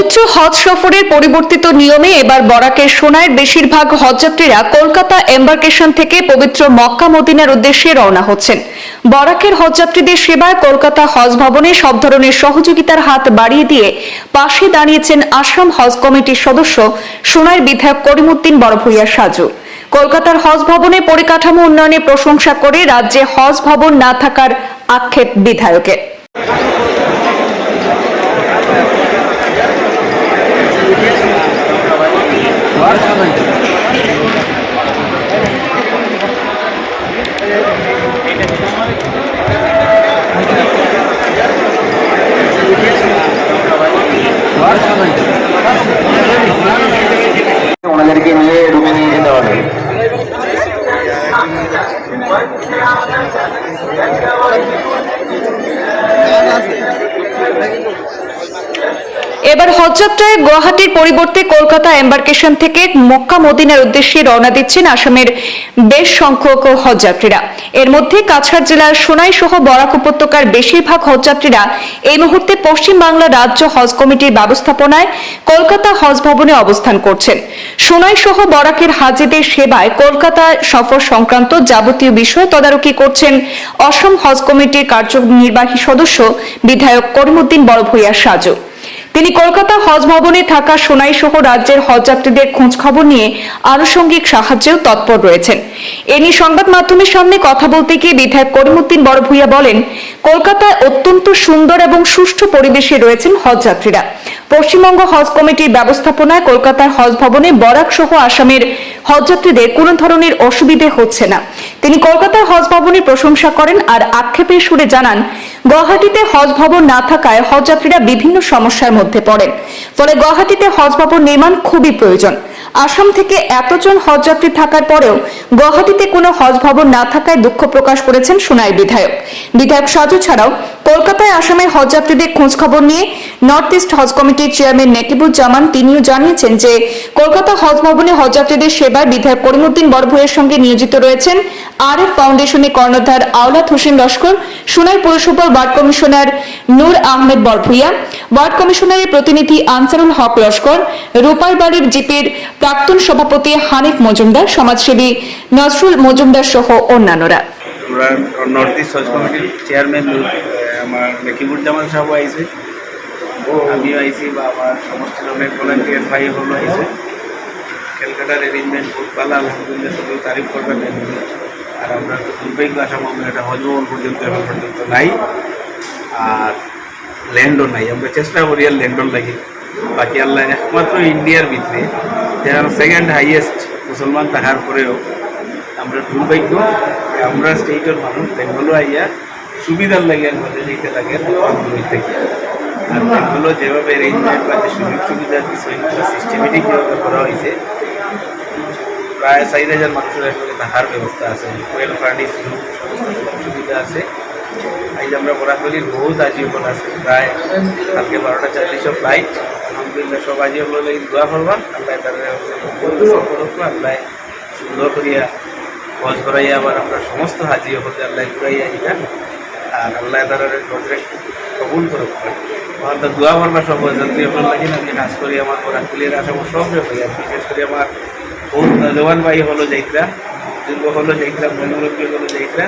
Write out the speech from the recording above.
পবিত্র হজ সফরের পরিবর্তিত নিয়মে এবার বরাকের সোনায়ের বেশিরভাগ হজযাত্রীরা কলকাতা এম্বার্কেশন থেকে পবিত্র মক্কা মদিনার উদ্দেশ্যে রওনা হচ্ছেন। বরাকের হজযাত্রীদের সেবায় কলকাতা হজ ভবনে সব ধরনের সহযোগিতার হাত বাড়িয়ে দিয়ে পাশে দাঁড়িয়েছেন আসাম হজ কমিটির সদস্য সোনার বিধায়ক করিমুদ্দিন বড়ভূইয়া সাজু। কলকাতার হজ ভবনে পরিকাঠামো উন্নয়নে প্রশংসা করে রাজ্যে হজ ভবন না থাকার আক্ষেপ বিধায়কের। ഉണർന്നിരിക്കുന്നേ ഡുമിനിയേണ്ടതാണ് Thank you. এবার হজযাত্রায় গুয়াহাটির পরিবর্তে কলকাতা এম্বার্কেশন থেকে মক্কা মদিনার উদ্দেশ্যে রওনা দিচ্ছেন আসামের বেশ সংখ্যক হজযাত্রীরা। এর মধ্যে কাছাড় জেলার সোনাই সহ বরাক উপত্যকার বেশিরভাগ হজযাত্রীরা এই মুহূর্তে পশ্চিম বাংলা রাজ্য হজ কমিটির ব্যবস্থাপনায় কলকাতা হজ ভবনে অবস্থান করছেন। সোনাই সহ বরাকের হাজিদের সেবায় কলকাতা সফর সংক্রান্ত যাবতীয় বিষয় তদারকি করছেন অসম হজ কমিটির কার্যনির্বাহী সদস্য বিধায়ক করিমুদ্দিন বড়ভূইয়া সাজু। তিনি কলকাতা হজ ভবনে থাকা সোনাই সহ রাজ্যের হজযাত্রীদের খোঁজ খবর নিয়ে আনুষঙ্গিক সাহায্যেও তৎপর রয়েছেন। এ নিয়ে সংবাদ মাধ্যমের সামনে কথা বলতে গিয়ে বিধায়ক করিমুদ্দিন বড়ভূয়া বলেন, কলকাতায় অত্যন্ত সুন্দর এবং সুষ্ঠু পরিবেশে রয়েছেন হজযাত্রীরা পশ্চিমবঙ্গ হজ কমিটির ব্যবস্থাপনায় কলকাতার হজ ভবনে বরাক সহ আসামের হজযাত্রীদের কোনো ধরনের অসুবিধে হচ্ছে না। তিনি কলকাতার হজ ভবনের প্রশংসা করেন আর আক্ষেপের সুরে জানান, গুয়াহাটিতে হজ ভবন না থাকায় হজযাত্রীরা বিভিন্ন সমস্যার মধ্যে পড়েন। ফলে গুয়াহাটিতে হজ ভবন নির্মাণ খুবই প্রয়োজন। আসাম থেকে এতজন হজযাত্রী থাকার পরেও গুয়াহাটিতে কোনো হজ ভবন না থাকায় দুঃখ প্রকাশ করেছেন সোনাই বিধায়ক। বিধায়ক সাজু ছাড়াও কলকাতায় আসামের হজযাত্রীদের খোঁজ খবর নিয়ে নর্থ ইস্ট হজ কমিটির চেয়ারম্যান নেকিবুজ্জামান তিনিও জানিয়েছেন যে কলকাতা হজ ভবনে হজযাত্রীদের সেবার বিধায়ক করিমুদ্দিন বড়ভূয়ের সঙ্গে নিয়োজিত রয়েছেন আর এফ ফাউন্ডেশনের কর্ণধার আওলাদ হোসেন লস্কর সোনাই পৌরসভার ward commissioner Noor Ahmed Barbhuiya, ward কমিশনারের প্রতিনিধি আনসারুল হক লস্কর রূপার বাড়ির জিপির প্রাক্তন সভাপতি হানিফ মজুমদার, সমাজসেবী নজরুল মজুমদার সহ অন্যান্যরা। নর্থ ইস্ট হজ কমিটির চেয়ারম্যান আমার মেকিবুজ্জামান সাহেব আইছে। আমিও আইছি বা আমার সমস্ত অনেক ভলান্টিয়ার ভাই হলো আইছে। ক্যালকাটার অ্যারেঞ্জমেন্ট খুব ভালো, আলহামদুলিল্লাহ, সবাই তারিফ করবেন। আর আমরা তো দুর্ভাগ্য আসাম আমরা এটা হজমহল পর্যন্ত, এখন পর্যন্ত নাই। আর ল্যান্ডও নাই। আমরা চেষ্টা করি আর ল্যান্ডও লাগি। বাকি আল্লাহ একমাত্র ইন্ডিয়ার ভিতরে। যারা সেকেন্ড হাইয়েস্ট মুসলমান থাকার পরেও আমরা দুর্ভাগ্য। আমরা স্টেটের মানুষ, বেঙ্গলও আইয়া সুবিধার লাগে আমাদের যেতে লাগে থেকে আর বেঙ্গল যেভাবে অ্যারেঞ্জমেন্ট বা সুযোগ সুবিধার বিষয় সিস্টেমেটিক যেভাবে করা হয়েছে, প্রায় চার হাজার মানুষের এখানে থাকার ব্যবস্থা আছে। ওয়েল ফার্নিশ সুবিধা আছে। আজ আমরা বরাকলির বহুত আজীবন আছে, প্রায় কালকে বারোটা চাল্লিশও ফ্লাইট আলহামদুলিল্লাহ সব আজীবন লাগি দোয়া করবা, আল্লাহ তারা আল্লাহ সুন্দর করিয়া হজ করাইয়া আবার আমরা সমস্ত হাজি হতে আল্লাহ ঘুরাইয়া এটা আর আল্লাহ তালার নজরে কবুল করুক আমার তো দোয়া করবা সব যাত্রী আপনার লাগে না আমি কাজ করি আমার বরাকলির আসাম সব হয়ে আর বিশেষ করে আমার বহুত নজওয়ান ভাই হলো যাইত্রা যুব হলো যাইত্রা মনোরঞ্জন হলো যাইত্রা